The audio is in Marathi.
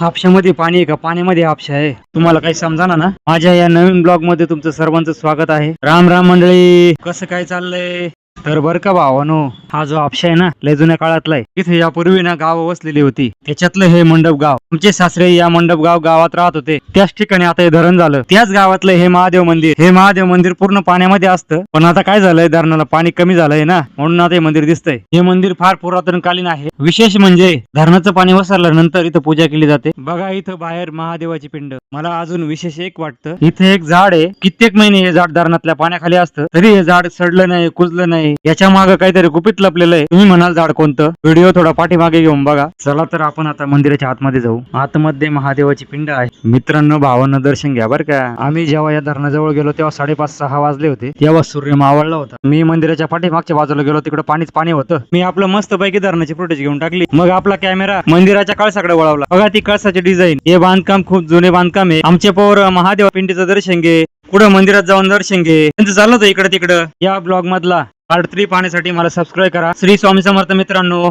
हापशामध्ये पाणी आहे का? पाण्यामध्ये हापशा आहे. तुम्हाला काही समजाना ना माझ्या या नवीन ब्लॉगमध्ये तुमचं सर्वांचं स्वागत आहे. राम राम मंडळी. कसं काय चाललंय? तर बर का भावानो हा जो आपशा आहे ना लय जुन्या काळातला आहे. इथे यापूर्वी ना गाव वसलेली होती. त्याच्यातलं हे मंडप गाव. आमचे सासरे या मंडप गाव गावात राहत होते. त्याच ठिकाणी आता हे धरण झालं. त्याच गावातलं हे महादेव मंदिर. हे महादेव मंदिर पूर्ण पाण्यामध्ये असतं. पण आता काय झालंय? धरणाला पाणी कमी झालंय ना. म्हणून आता हे मंदिर दिसतंय. हे मंदिर फार पुरातनकालीन आहे. विशेष म्हणजे धरणाचं पाणी वसरल्यानंतर इथं पूजा केली जाते. बघा इथं बाहेर महादेवाची पिंड. मला अजून विशेष एक वाटतं. इथे एक झाड आहे. कित्येक महिने हे झाड धरणातल्या पाण्याखाली असतं. तरी हे झाड सडलं नाही कुजलं नाही याच्या मागे काहीतरी गुपित लपलेलं आहे. तुम्ही म्हणाल झाड कोणतं? व्हिडिओ थोडा पाठीमागे घेऊन बघा. चला तर आपण आता मंदिराच्या आतमध्ये जाऊ. आतमध्ये महादेवाची पिंड आहे. मित्रांनो भावांना दर्शन घ्या बरं का. आम्ही जेव्हा या धरणाजवळ गेलो तेव्हा साडेपाच सहा वाजले होते. तेव्हा सूर्य मावळला होता. मी मंदिराच्या पाठीमागच्या बाजूला गेलो. तिकडे पाणीच पाणी होतं. मी आपलं मस्त पैकी धरणाची फुटेज घेऊन टाकली. मग आपला कॅमेरा मंदिराच्या कळसाकडे वळवला. बघा ती कळसाची डिझाईन हे बांधकाम खूप जुने बांधकाम आहे. आमचे पोर महादेव पिंडीचं दर्शन घे. पुढे मंदिरात जाऊन दर्शन घे त्यांचं चाललं होतं इकडे तिकडं. या ब्लॉग मधला पार्ट थ्री पाहण्यासाठी मला सबस्क्राईब करा. श्री स्वामी समर्थ मित्रांनो.